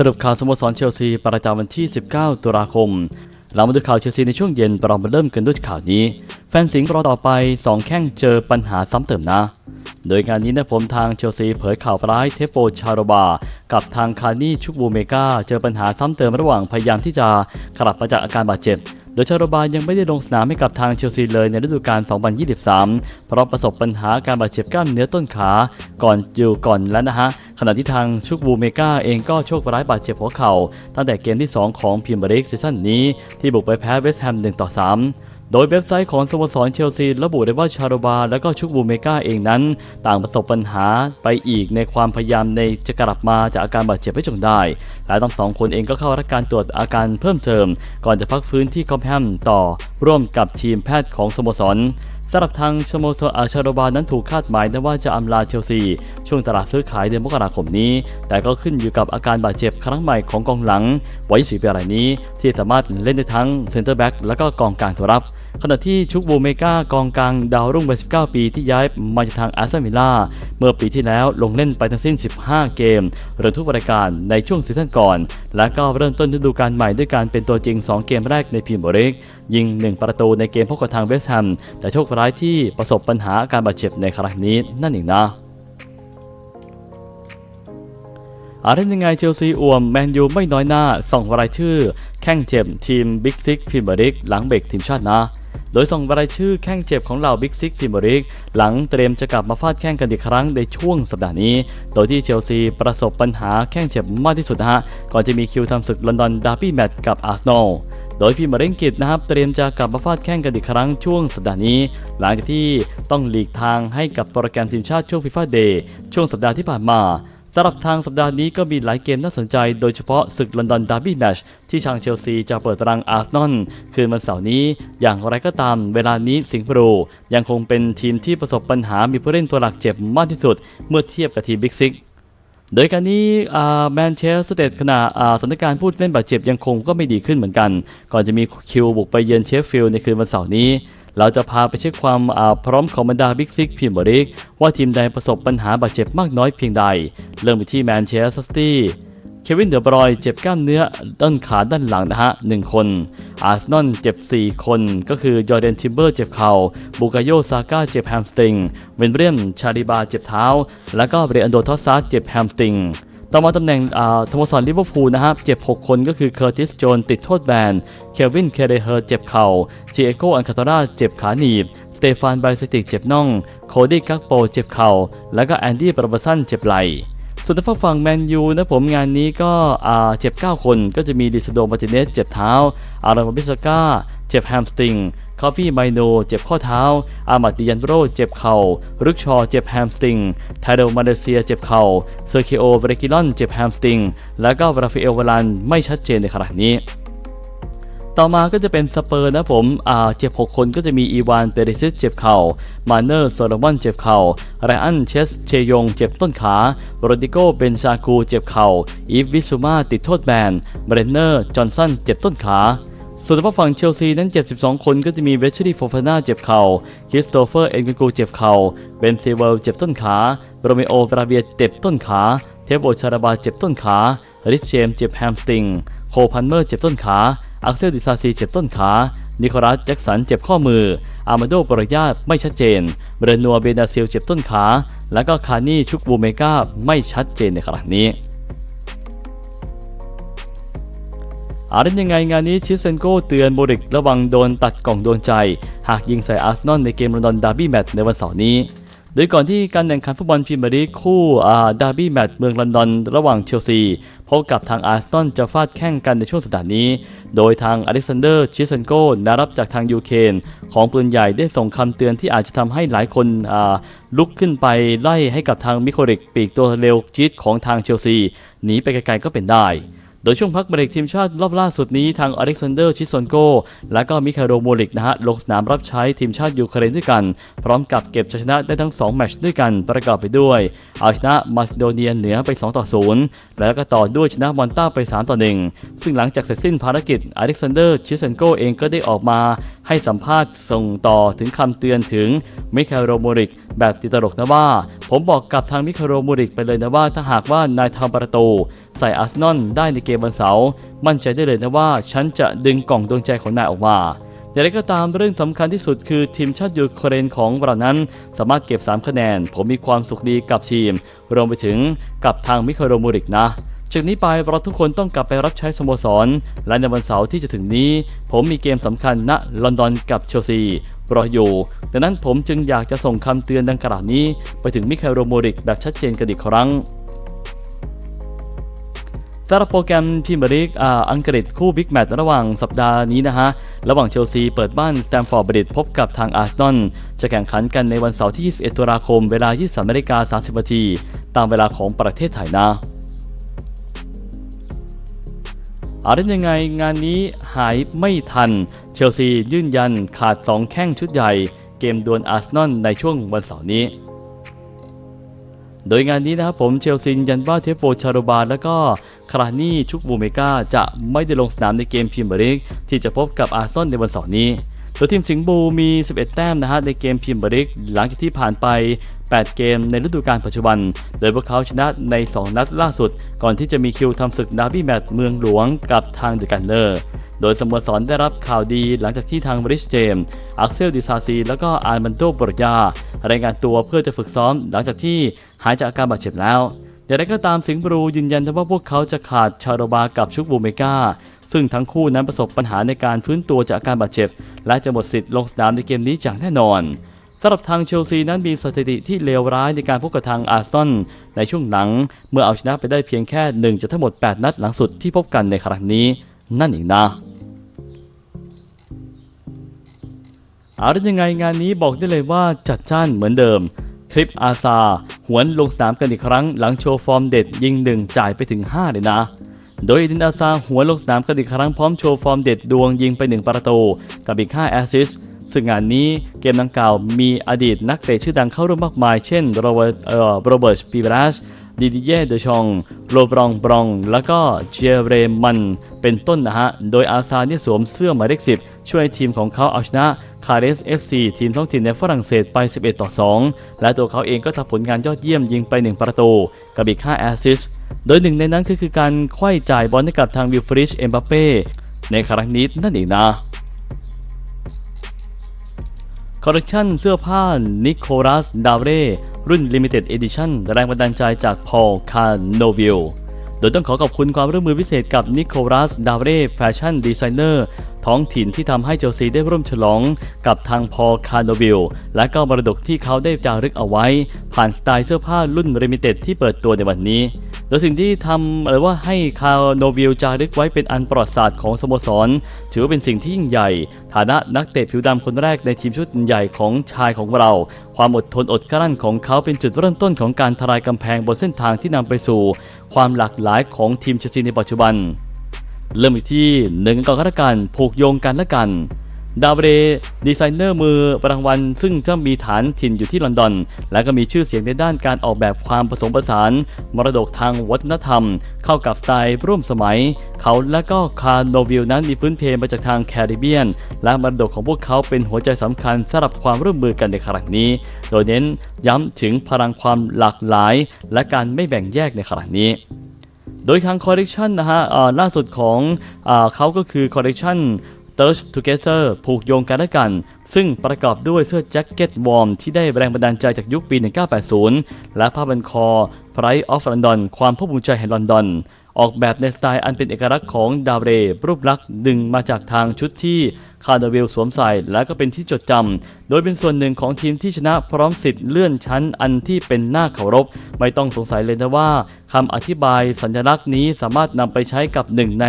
สรุปข่าวสโมสรเชลซีประจำวันที่ 19 ตุลาคม เรามาดูข่าวเชลซีในช่วงเย็นเรามาเริ่มกันด้วยข่าวนี้ แฟนสิงห์รอต่อไป 2 แข้งเจอปัญหาซ้ำเติมนะ โดยงานนี้นะผมทางเชลซีเผยข่าวร้ายเทฟโฟชาโรบา กับทางคานี่ชุกบูเมกาเจอปัญหาซ้ำเติมระหว่างพยายามที่จะกลับมาจากอาการบาดเจ็บ โดยชาโรบายังไม่ได้ลงสนามให้กับทางเชลซีเลยในฤดูกาล 2023 เพราะประสบปัญหาการบาดเจ็บกล้ามเนื้อต้นขาก่อนอยู่ก่อนแล้วนะฮะ ขณะที่ทางชุกบูเมกาเองก็โชคร้ายบาดเจ็บหัวเข่าตั้งแต่เกมที่ 2 ของพรีเมียร์ลีกซีซั่นนี้ที่บุกไปแพ้เวสต์แฮม1ต่อ3 โดยเว็บไซต์ของสโมสรเชลซีระบุได้ว่าชาโรบาและก็ชุกบูเมกาเองนั้น ต่างประสบปัญหาไปอีกในความพยายามในจะกลับมาจากอาการบาดเจ็บให้จงได้ และทั้งสองคนเองก็เข้ารับการตรวจอาการเพิ่มเติม ก่อนจะพักฟื้นที่คอมแฮมต่อ ร่วมกับทีมแพทย์ของสโมสรสำหรับทางสโมสรอาชาโรบานั้นถูกคาดหมายนะว่าจะอำลาเชลซี ช่วงตลาดซื้อขายเดือนมกราคมนี้ แต่ก็ขึ้นอยู่กับอาการบาดเจ็บครั้งใหม่ของกองหลัง ไว้สีเปียรายนี้ที่สามารถเล่นได้ทั้งเซนเตอร์แบ็กและก็กองกลางตัวรับ ขณะที่ชุกบูเมกากองกลางดาวรุ่งวัย19 ปีที่ย้ายมาจากทางอาร์เซนวิลล่าเมื่อปีที่แล้วลงเล่นไปทั้งสิ้น 15 เกมรวมทุกรายการในช่วงซีซั่นก่อน และก็เริ่มต้นฤดูกาลใหม่ด้วยการเป็นตัวจริง 2 เกมแรกในพรีเมียร์ลีกยิง 1 ประตูในเกมพบกับทางเวสต์แฮมแต่โชคร้ายที่ประสบปัญหาอาการบาดเจ็บในครั้งนี้นั่นเองนะอะไรยังไงเชลซีอ่วมแมนยูไม่น้อยหน้าส่องรายชื่อ แข้งเจ็บทีมบิ๊กซิกพรีเมียร์ลีกหลังเบรกทีมชาตินะ โดยส่งรายชื่อแข้งเจ็บของเหล่าบิ๊กซิกพรีมียร์ลีกหลังเตรียมจะกลับมาฟาดแข้งกันอีกครั้งในช่วงสัปดาห์นี้ โดยที่เชลซีประสบปัญหาแข้งเจ็บมากที่สุดนะฮะ ก่อนจะมีคิวทำศึกลอนดอนดาร์บี้แมตช์กับอาร์เซนอลโดยพีมาเร่งกิจนะครับเตรียมจะกลับมาฟาดแข้งกันอีกครั้งช่วงสัปดาห์นี้ หลังจากที่ต้องหลีกทางให้กับโปรแกรมทีมชาติช่วงฟีฟ่าเดย์ช่วงสัปดาห์ที่ผ่านมา สำหรับทางสัปดาห์นี้ก็มีหลายเกมน่าสนใจ โดยเฉพาะศึกลอนดอนดาร์บี้แมชที่ทางเชลซีจะเปิดตารางอาร์เซนอลคืนวันเสาร์นี้ อย่างไรก็ตามเวลานี้สิงห์บรูยังคงเป็นทีมที่ประสบปัญหามีผู้เล่นตัวหลักเจ็บมากที่สุด เมื่อเทียบกับทีมบิ๊กซิกโดยการนี้แมนเชสเตอร์ขณะสถานการณ์ผู้เล่นบาดเจ็บยังคงก็ไม่ดีขึ้นเหมือนกัน ก่อนจะมีคิวบุกไปเยือนเชฟฟิลด์ในคืนวันเสาร์นี้ เราจะพาไปเช็คความาพร้อมของบรรดาบิ๊กซิกพรีเมียร์ลีกว่าทีมใดประสบปัญหาบาดเจ็บมากน้อยเพียงใด เริ่มที่แมนเชสเตอร์ซิตี้เควินเดอบรอย์เจ็บกล้ามเนื้อด้านขาด้านหลังนะฮะหนึ่งคน อาร์เซนอลเจ็บ 4 คน ก็คือยอร์เดนทิมเบอร์เจ็บเข่าบูกาโยซาก้าเจ็บแฮมสตริง เวนเบรียมชาลิบาเจ็บเท้า แล้วก็เบรอันโดทอสซาร์เจ็บแฮมสตริง ต่อมาตำแหน่งสโมสรลิเวอร์พูลนะครับเจ็บ 6 คนก็คือเคอร์ติสโจนติดโทษแบนเควินเคเดเฮอร์เจ็บเข่าเจเอโกอันคาตาราเจ็บขาหนีบ สเตฟานไบสติกเจ็บน่อง โคดี้กักโปเจ็บเข่า แล้วก็แอนดี้ปรบสันเจ็บไหล่ส่วนทางฝั่งแมนยูนะผมงานนี้ก็เจ็บ 9 คนก็จะมีดิสโดมาร์ติเนสเจ็บเท้า อารามบิสกาเจ็บแฮมสติง คอฟฟี่ไมโนเจ็บข้อเท้า อามาดิยันโรเจ็บเข่ารุกชอเจ็บแฮมสติงไทโดมาเลเซียเจ็บเข่าเซอร์เคโอเบรกิลอนเจ็บแฮมสติง แล้วก็ราฟาเอลวาลันไม่ชัดเจนในขณะนี้ต่อมาก็จะเป็นสเปอร์นะผมอ่าเจ็บ 6 คนก็จะมีอีวาน เปเรซิสเจ็บเข่า มาเนอร์โซโลมอนเจ็บเข่าไรอัน เชส เชยง เจ็บต้นขา โรดิโก เบนซากู เจ็บเข่า อีฟ วิซูมา ติดโทษแบน เบรนเนอร์ จอห์นสัน เจ็บต้นขา ส่วนทางฝั่งเชลซีนั้นเจ็บ12คนก็จะมีเวชรีโฟฟาน่าเจ็บเข่าคริสโตเฟอร์เอ็นกูเจ็บเข่าเบนซีเวลเจ็บต้นขาโรเมโอบราเบียเจ็บต้นขา เทโบชาราบาเจ็บต้นขาริชเจมเจ็บแฮมสติง โคพันเมอร์เจ็บต้นขา อักเซลดิซาซีเจ็บต้นขา นิโคลัสแจ็กสันเจ็บข้อมือ อามาโดปรยาตไม่ชัดเจน เบรนัวเบนาซิลเจ็บต้นขา และก็คานี่ชุกบูเมกาไม่ชัดเจนในขณะนี้ อาเป็นยังไงงานนี้ชิเซนโกเตือนโบริกระวังโดนตัดกล่องโดวงใจ หากยิงใส่อาร์เซนอลในเกมลอนดอนดาร์บี้แมตช์ในวันเสาร์นี้ โดยก่อนที่การแข่งขันฟุตบอลพรีเมียร์ลีกคู่ดาร์บี้แมตช์เมืองลอนดอนระหว่างเชลซีพบกับทางอาร์เซนอลจะฟาดแข่งกันในช่วงสัปดาห์นี้ โดยทางอเล็กซานเดอร์ชิเซนโกนารับจากทางยูเครนของปืนใหญ่ได้ส่งคำเตือนที่อาจจะทำให้หลายคนลุกขึ้นไปไล่ให้กับทางมิโคริกปีกตัวเร็วจี๊ดของทางเชลซีหนีไปไกลๆก็เป็นได้ ดยช่วงพักเบรกทีมชาติรอบล่าสุดนี้ทางอเล็กซานเดอร์ชิซอนโก และก็มิคาโรโมลิกนะฮะลงสนามรับใช้ทีมชาติยูเครนด้วยกัน พร้อมกับเก็บชัยชนะได้ทั้ง 2 แมตช์ด้วยกันประกอบไปด้วยเอาชนะมาซิโดเนียเหนือไป 2 ต่อ 0 แล้วก็ต่อด้วยชนะมอนต้าไป 3 ต่อ 1 ซึ่งหลังจากเสร็จสิ้นภารกิจอเล็กซานเดอร์ชิซอนโกเองก็ได้ออกมา ให้สัมภาษณ์ส่งต่อถึงคำเตือนถึงมิคาโรโมริก แบบติตลกนะว่า ผมบอกกับทางมิคาโรโมริกไปเลยนะว่าถ้าหากว่านายทำประตู ใส่อาร์เซนอลได้ในเกมวันเสาร์มั่นใจได้เลยนะว่าฉันจะดึงกล่องดวงใจของนายออกมาอย่างไรก็ตามเรื่องสำคัญที่สุดคือทีมชาติยูเครนของเรานั้น สามารถเก็บ 3 คะแนน ผมมีความสุขดีกับทีม รวมไปถึงกับทางมิคาโรโมริกนะ จากนี้ไปเราทุกคนต้องกลับไปรับใช้สโมสร และในวันเสาร์ที่จะถึงนี้ ผมมีเกมสำคัญณลอนดอนกับเชลซีรออยู่ดังนั้นผมจึงอยากจะส่งคำเตือนดังกล่าวนี้ ไปถึงมิคาโรโมริกแบบชัดเจนกันอีกครั้งสำหรับโปรแกรมทีมบริกอ,อังกฤษคู่บิ๊กแมตช์ระหว่างสัปดาห์นี้นะฮะ ระหว่างเชลซีเปิดบ้านสแตมฟอร์ดบริดพบกับทางอาร์เซนอลจะแข่งขันกันในวันเสาร์ที่ 21 ตุลาคม เวลา 23นาฬิกา30นาทีตามเวลาของประเทศไทยนะ อาได้ยังไงงานนี้หายไม่ทัน เชลซียื่นยันขาด 2 แข้งชุดใหญ่ เกมดวลอาร์เซนอลในช่วงวันเสาร์นี้ โดยงานนี้นะครับผมเชลซียืนยันว่าเทปโปชาโรบาและก็คารานี่ชุกบูเมกาจะไม่ได้ลงสนามในเกมพรีเมียร์ลีกที่จะพบกับอาร์เซนอลในวันเสาร์นี้ โดยทีมสิงห์บูมี 11 แต้มนะฮะในเกมพรีเมียร์ลีกหลังจากที่ผ่านไป 8 เกมในฤดูกาลปัจจุบัน โดยพวกเขาชนะใน 2 นัดล่าสุด ก่อนที่จะมีคิวทำศึกดาร์บี้แมตช์เมืองหลวงกับทางเดอะกันเนอร์ โดยสโมสรได้รับข่าวดีหลังจากที่ทางบริสเจมอักเซลดิซาซี แล้วก็อาร์มันโดบรยารายงานตัวเพื่อจะฝึกซ้อม หลังจากที่หายจากอาการบาดเจ็บแล้วอย่างไรก็ตามสิงห์บรูยืนยันว่าพวกเขาจะขาดชาโรบากับชุกบูเมกา ซึ่งทั้งคู่นั้นประสบปัญหาในการฟื้นตัวจากอาการบาดเจ็บ และจะหมดสิทธิ์ลงสนามในเกมนี้อย่างแน่นอนสำหรับทางเชลซีนั้นมีสถิติที่เลวร้ายในการพบกับทางอาร์ซอลในช่วงหลัง เมื่อเอาชนะไปได้เพียงแค่1จากทั้งหมด 8 นัดหลังสุดที่พบกันในครั้งนี้ นั่นเองนะเอาได้ยังไงงานนี้บอกได้เลยว่าจัดจ้านเหมือนเดิม คลิปอาซา หวนลงสนามกันอีกครั้งหลังโชว์ฟอร์มเด็ดยิงหนึ่งจ่ายไปถึง 5 เลยนะ โดยอินอาซาหัวลงสนามกันอีกครั้งพร้อมโชว์ฟอร์มเด็ดดวงยิงไป 1 ประตู กับอีก5แอสซิสซึ่งงานนี้เกมดังกล่าวมีอดีตนักเตะชื่อดังเข้าร่วมมากมาย เช่นโรเบิร์ตเอ่อโรเบิร์ตปีบรัสดิดิเย่เดชอง โรบรองบรอง แล้วก็เจเรมัน เป็นต้นนะฮะ โดยอาซาเนี่ยสวมเสื้อหมายเลข10 ช่วยทีมของเขาเอาชนะคาเรส FC ทีมท้องถิ่นในฝรั่งเศสไป 11 ต่อ 2 และตัวเขาเองก็ทำผลงานยอดเยี่ยมยิงไป 1 ประตู กับอีก 5 แอสซิสโดยหนึ่งในนั้นคือการไขว้จ่ายบอลให้กับทางวิลฟริชเอ็มบัปเป้ในครั้งนี้นั่นเองนะคอลเลคชันเสื้อผ้านิโคลัส ดาวเร่รุ่น Limited Edition แรงบันดาลใจจากพอลคาโนวิลโดยต้องขอขอบคุณความร่วมมือพิเศษกับนิโคลัส ดาวเร่แฟชั่นดีไซเนอร์ ท้องถิ่นที่ทำให้เจลซีได้ร่วมฉลองกับทางพอคาร์โนวิลและก็มรดกที่เขาได้จารึกเอาไว้ ผ่านสไตล์เสื้อผ้ารุ่น Limited ที่เปิดตัวในวันนี้โดยสิ่งที่ทำหรือว่าให้คาโนวิลจารึกไว้เป็นอันประวัติศาสตร์ของสโมสร ถือว่าเป็นสิ่งที่ยิ่งใหญ่ ฐานะนักเตะผิวดำคนแรกในทีมชุดใหญ่ของชายของเรา ความอดทนอดกลั้นของเขาเป็นจุดเริ่มต้นของการทลายกำแพงบนเส้นทางที่นำไปสู่ ความหลากหลายของทีมเชลซีในปัจจุบัน เริ่มอีกที่หนึ่งกองข้าการผูกโยงกันและกัน ดาวเรดีไซเนอร์มือรางวัลซึ่งจะมีฐานถิ่นอยู่ที่ลอนดอน และก็มีชื่อเสียงในด้านการออกแบบความผสมผสาน มรดกทางวัฒนธรรม เข้ากับสไตล์ร่วมสมัย เขาและก็คาร์โนวิลนั้นมีพื้นเพมาจากทางแคริบเบียน และมรดกของพวกเขาเป็นหัวใจสำคัญสำหรับความร่วมมือกันในครั้งนี้ โดยเน้นย้ำถึงพลังความหลากหลาย และการไม่แบ่งแยกในครั้งนี้ โดยทางคอลเลกชันนะฮะล่าสุดของอเขาก็คือคอลเลกชัน Thirst Together ผูกโยงกันและกัน ซึ่งประกอบด้วยเสื้อแจ็คเก็ตวอร์มที่ได้แรงบันดาลใจจากยุคปี 1980 และผ้าบันคอ Pride of London ความภาคภูมิใจแห่งลอนดอน ออกแบบในสไตล์อันเป็นเอกลักษณ์ของดาวเร รูปลักษณ์ดึงมาจากทางชุดที่คาร์ดเวลสวมใส่และก็เป็นที่จดจำ โดยเป็นส่วนหนึ่งของทีมที่ชนะพร้อมสิทธิ์เลื่อนชั้นอันที่เป็นหน้าเคารพ ไม่ต้องสงสัยเลยนะว่าคำอธิบายสัญลักษณ์นี้สามารถนำไปใช้กับหนึ่งใน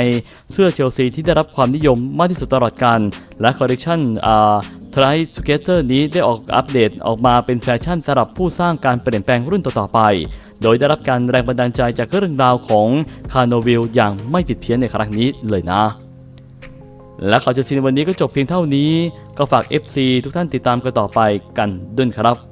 เสื้อเชลซีที่ได้รับความนิยมมากที่สุดตลอดกาลและคอลเลกชันอ่าทร s สเกเตอร์นี้ได้ออกอัปเดตออกมาเป็นแฟชั่นสำหรับผู้สร้างการเปลี่ยนแปลงรุ่นต่อๆไป โดยได้รับการแรงบันดาลใจจากเรื่องราวของคาร์โนวิลอย่างไม่ผิดเพี้ยนในครั้งนี้เลยนะ และข่าวจะซีนวันนี้ก็จบเพียงเท่านี้ ก็ฝาก FC ทุกท่านติดตามกันต่อไปกันด้วยครับ